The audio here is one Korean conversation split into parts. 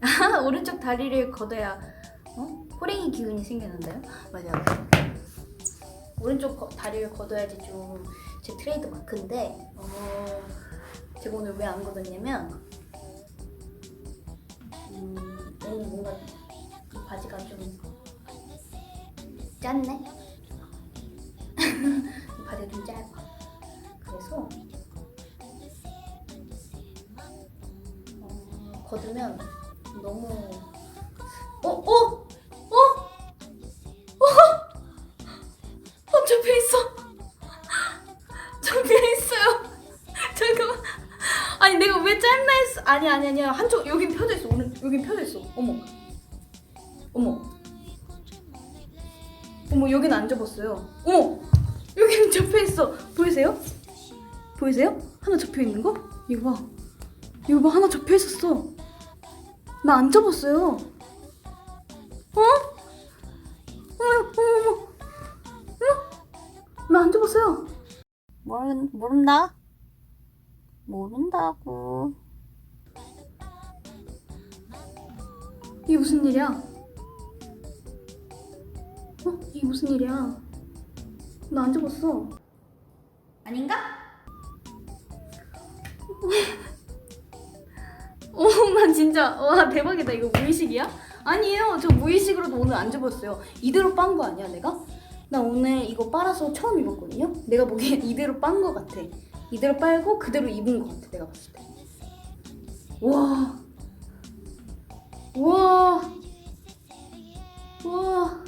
오른쪽 다리를 걷어야 어? 호랭이 기운이 생기는데요? 맞아요. 오른쪽 거- 다리를 걷어야지 좀 제 트레이드 마크인데 어, 제가 오늘 왜 안 걷었냐면 음, 오늘 뭔가 이 바지가 좀 짰네? 이 바지가 좀 짧아. 그래서 어, 걷으면 너무 어? 어? 어? 어? 어 접혀 있어 접혀 있어요 잠깐만 아니 내가 왜 짧나 했어 아니 아니 아니야 한쪽 여긴 펴져 있어 오늘 여긴 펴져 있어 어머 어머 어머 여긴 안 접었어요 어머 여기는 접혀 있어 보이세요? 보이세요? 하나 접혀 있는 거? 이거 봐 이거 봐 하나 접혀 있었어 나 안 접었어요 어? 어머 어머 어머 나안 접었어요 모르, 모른다? 모른다고. 이게 무슨 일이야? 어? 이게 무슨 일이야? 나 안 접었어. 아닌가? 어, 나 진짜 와 대박이다. 이거 무의식이야? 아니에요. 저 무의식으로도 오늘 안 접었어요. 이대로 빤 거 아니야, 내가? 나 오늘 이거 빨아서 처음 입었거든요. 내가 보기엔 이대로 빤 거 같아. 이대로 빨고 그대로 입은 거 같아. 내가 봤을 때. 와. 와. 와.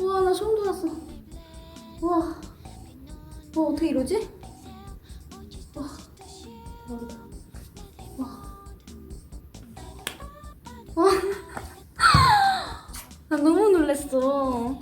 와, 나 소름 돋았어. 와. 와, 어떻게 이러지? 나 너무 놀랬어.